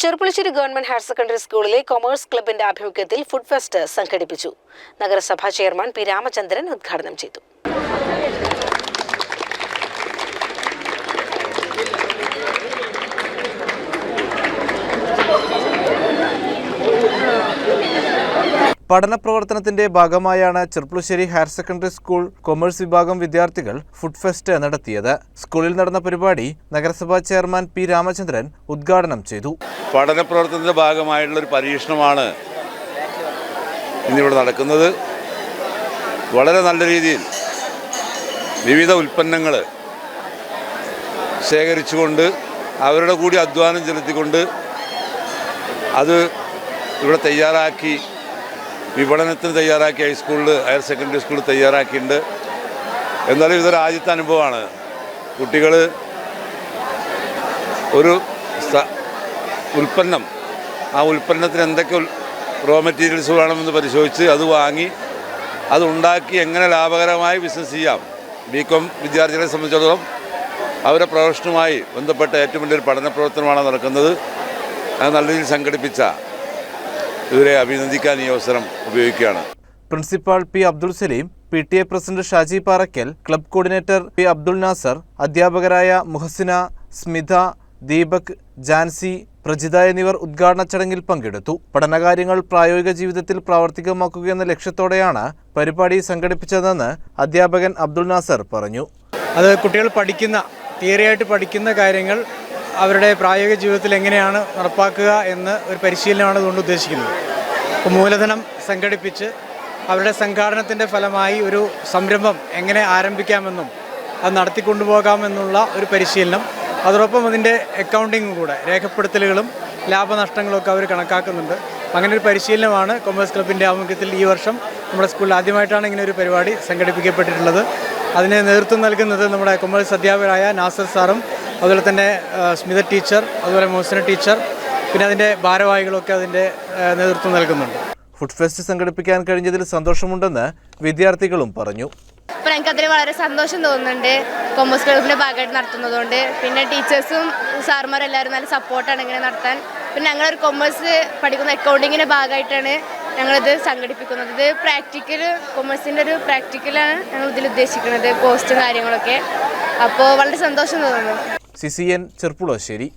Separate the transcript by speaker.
Speaker 1: Cherpulassery government higher secondary സ്കൂളിലെ commerce ക്ലബിന്റെ ആഭിമുഖ്യത്തിൽ ഫുഡ് ഫെസ്റ്റ് സംഘടിപ്പിച്ചു. നഗരസഭാ ചെയർമാൻ പി രാമചന്ദ്രൻ ഉദ്ഘാടനം ചെയ്തു.
Speaker 2: പഠന പ്രവർത്തനത്തിന്റെ ഭാഗമായാണ് Cherpulassery higher secondary school commerce വിഭാഗം വിദ്യാർത്ഥികൾ ഫുഡ് ഫെസ്റ്റ് നടത്തിയത്. സ്കൂളിൽ നടന്ന പരിപാടി നഗരസഭാ ചെയർമാൻ പി രാമചന്ദ്രൻ ഉദ്ഘാടനം ചെയ്തു.
Speaker 3: പഠന പ്രവർത്തനത്തിന്റെ ഭാഗമായിട്ടുള്ള ഒരു പരീക്ഷണമാണ് ഇന്നിവിടെ നടക്കുന്നത്. വളരെ നല്ല രീതിയിൽ വിവിധ ഉൽപ്പന്നങ്ങൾ ശേഖരിച്ചുകൊണ്ട് അവരുടെ കൂടി അധ്വാനം ചെലുത്തിക്കൊണ്ട് അത് ഇവിടെ തയ്യാറാക്കി വിപണനത്തിന് തയ്യാറാക്കി ഹൈസ്കൂളിൽ ഹയർ സെക്കൻഡറി സ്കൂളിൽ തയ്യാറാക്കിയിട്ടുണ്ട്. എന്നാലും ഇതൊരു ആദ്യത്തെ അനുഭവമാണ്. കുട്ടികൾ ഒരു ഉൽപ്പന്നം ആ ഉൽപ്പന്നത്തിന് എന്തൊക്കെ റോ മെറ്റീരിയൽസ് വേണമെന്ന് പരിശോധിച്ച് അത് വാങ്ങി അതുണ്ടാക്കി എങ്ങനെ ലാഭകരമായി ബിസിനസ് ചെയ്യാം. ബി കോം വിദ്യാർത്ഥികളെ സംബന്ധിച്ചിടത്തോളം അവരുടെ പ്രൊഫഷനുമായി ബന്ധപ്പെട്ട ഏറ്റവും വലിയൊരു പഠന പ്രവർത്തനമാണ് നടക്കുന്നത്. അത് നല്ല രീതിയിൽ സംഘടിപ്പിച്ച ഇവരെ അഭിനന്ദിക്കാൻ ഈ അവസരം ഉപയോഗിക്കുകയാണ്.
Speaker 2: Principal P Abdul Saleem P T A president Shaji Parakkal club coordinator P Abdul Nasar അധ്യാപകരായ മുഹസിന സ്മിത ദീപക് ജാൻസി പ്രജിത എന്നിവർ ഉദ്ഘാടന ചടങ്ങിൽ പങ്കെടുത്തു. പഠനകാര്യങ്ങൾ പ്രായോഗിക ജീവിതത്തിൽ പ്രാവർത്തികമാക്കുകയെന്ന ലക്ഷ്യത്തോടെയാണ് പരിപാടി സംഘടിപ്പിച്ചതെന്ന് അധ്യാപകൻ അബ്ദുൾ നാസർ പറഞ്ഞു.
Speaker 4: അത് കുട്ടികൾ പഠിക്കുന്ന തിയറിയായിട്ട് പഠിക്കുന്ന കാര്യങ്ങൾ അവരുടെ പ്രായോഗിക ജീവിതത്തിൽ എങ്ങനെയാണ് നടപ്പാക്കുക എന്ന് ഒരു പരിശീലനമാണ് ഇതുകൊണ്ട് ഉദ്ദേശിക്കുന്നത്. അപ്പോൾ മൂലധനം സംഘടിപ്പിച്ച് അവരുടെ സംഘാടനത്തിന്റെ ഫലമായി ഒരു സംരംഭം എങ്ങനെ ആരംഭിക്കാമെന്നും അത് നടത്തിക്കൊണ്ടുപോകാമെന്നുള്ള ഒരു പരിശീലനം അതോടൊപ്പം അതിന്റെ അക്കൗണ്ടിങ്ങും കൂടെ രേഖപ്പെടുത്തലുകളും ലാഭനഷ്ടങ്ങളും ഒക്കെ അവർ കണക്കാക്കുന്നുണ്ട്. അങ്ങനെ ഒരു പരിശീലനമാണ് കൊമേഴ്സ് ക്ലബിന്റെ ആഭിമുഖ്യത്തിൽ ഈ വർഷം നമ്മുടെ സ്കൂളിൽ ആദ്യമായിട്ടാണ് ഇങ്ങനെ ഒരു പരിപാടി സംഘടിപ്പിക്കപ്പെട്ടിട്ടുള്ളത്. അതിന് നേതൃത്വം നൽകുന്നത് നമ്മുടെ കൊമേഴ്സ് അധ്യാപകരായ നാസർ സാറും അതുപോലെ തന്നെ സ്മിത ടീച്ചർ അതുപോലെ മോസന ടീച്ചർ പിന്നെ അതിന്റെ ഭാരവാഹികളൊക്കെ അതിന്റെ നേതൃത്വം നൽകുന്നുണ്ട്.
Speaker 2: ഫുഡ് ഫെസ്റ്റ് സംഘടിപ്പിക്കാൻ കഴിഞ്ഞതിൽ സന്തോഷമുണ്ടെന്ന് വിദ്യാർത്ഥികളും പറഞ്ഞു.
Speaker 5: അപ്പോൾ ഞങ്ങൾക്ക് വളരെ സന്തോഷം തോന്നുന്നുണ്ട്. കോമേഴ്സ് ക്ലബിന്റെ ഭാഗമായിട്ട് നടത്തുന്നതുകൊണ്ട്. പിന്നെ ടീച്ചേഴ്സും സാർമാരും എല്ലാവരും നല്ല സപ്പോർട്ടാണ് ഇങ്ങനെ നടത്താൻ. പിന്നെ ഞങ്ങളൊരു കൊമേഴ്സ് പഠിക്കുന്ന അക്കൗണ്ടിങ്ങിന്റെ ഭാഗമായിട്ടാണ് ഞങ്ങളിത് സംഘടിപ്പിക്കുന്നത്. ഇത് പ്രാക്ടിക്കൽ കൊമേഴ്സിന്റെ ഒരു പ്രാക്ടിക്കലാണ് ഞങ്ങൾ ഇതിൽ ഉദ്ദേശിക്കുന്നത് പോസ്റ്റും കാര്യങ്ങളൊക്കെ. അപ്പോൾ വളരെ സന്തോഷം തോന്നുന്നു.
Speaker 2: C C Cherpulassery.